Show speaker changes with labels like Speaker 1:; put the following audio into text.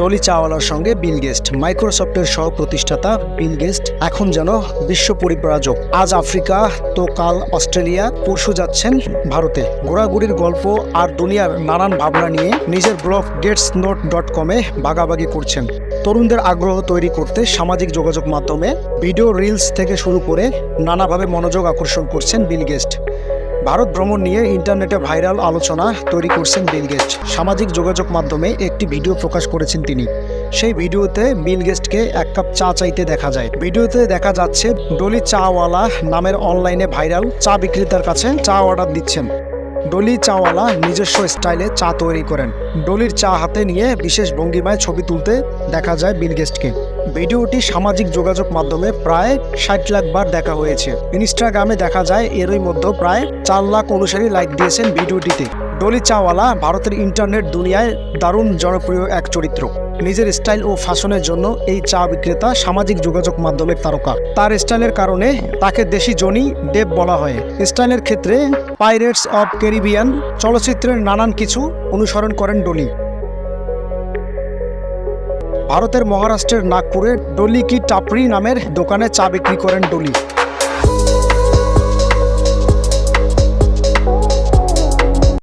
Speaker 1: ডলি চাওয়ালার সঙ্গে বিল গেস্ট, মাইক্রোসফটের সহ প্রতিষ্ঠাতা বিল গেস্ট এখন যেন বিশ্ব পরিপ্রাজক আজ আফ্রিকা, তো কাল অস্ট্রেলিয়া, পরশু যাচ্ছেন ভারতে। ঘোরাঘুরির গল্প আর দুনিয়ার নানান ভাবনা নিয়ে নিজের ব্লগ গেটস নোট ডট কমে ভাগাভাগি করছেন। তরুণদের আগ্রহ তৈরি করতে সামাজিক যোগাযোগ মাধ্যমে ভিডিও রিলস থেকে শুরু করে নানাভাবে মনোযোগ আকর্ষণ করছেন বিল গেস্ট। ভারত ভ্রমণ নিয়ে ইন্টারনেটে ভাইরাল আলোচনা তৈরি করছেন বিল গেস্ট সামাজিক যোগাযোগ মাধ্যমে একটি ভিডিও প্রকাশ করেছেন তিনি। সেই ভিডিওতে বিল গেস্টকে এক কাপ চা চাইতে দেখা যায়। ভিডিওতে দেখা যাচ্ছে ডলি চাওয়ালা নামের অনলাইনে ভাইরাল চা বিক্রেতার কাছে চা অর্ডার দিচ্ছেন। ডলি চাওয়ালা নিজস্ব স্টাইলে চা তৈরি করেন। ডলির চা হাতে নিয়ে বিশেষ ভঙ্গিমায় ছবি তুলতে দেখা যায় বিল গেস্টকে ভিডিওটি সামাজিক যোগাযোগ মাধ্যমে প্রায় ষাট লাখ বার দেখা হয়েছে। ইনস্টাগ্রামে দেখা যায় এরই মধ্যে প্রায় চার লাখ অনুসারী লাইক দিয়েছেন ভিডিওটিতে। ডলি চাওয়ালা ভারতের ইন্টারনেট দুনিয়ায় দারুণ জনপ্রিয় এক চরিত্র। নিজের স্টাইল ও ফ্যাশনের জন্য এই চা বিক্রেতা সামাজিক যোগাযোগ মাধ্যমের তারকা। তার স্টাইলের কারণে তাকে দেশি জনি ডেব বলা হয়। স্টাইলের ক্ষেত্রে পাইরেটস অব ক্যারিবিয়ান চলচ্চিত্রের নানান কিছু অনুসরণ করেন ডলি। ভারতের মহারাষ্ট্রের নাগপুরে ডলি কি টাপড়ি নামের দোকানে চা বিক্রি করেন ডলি।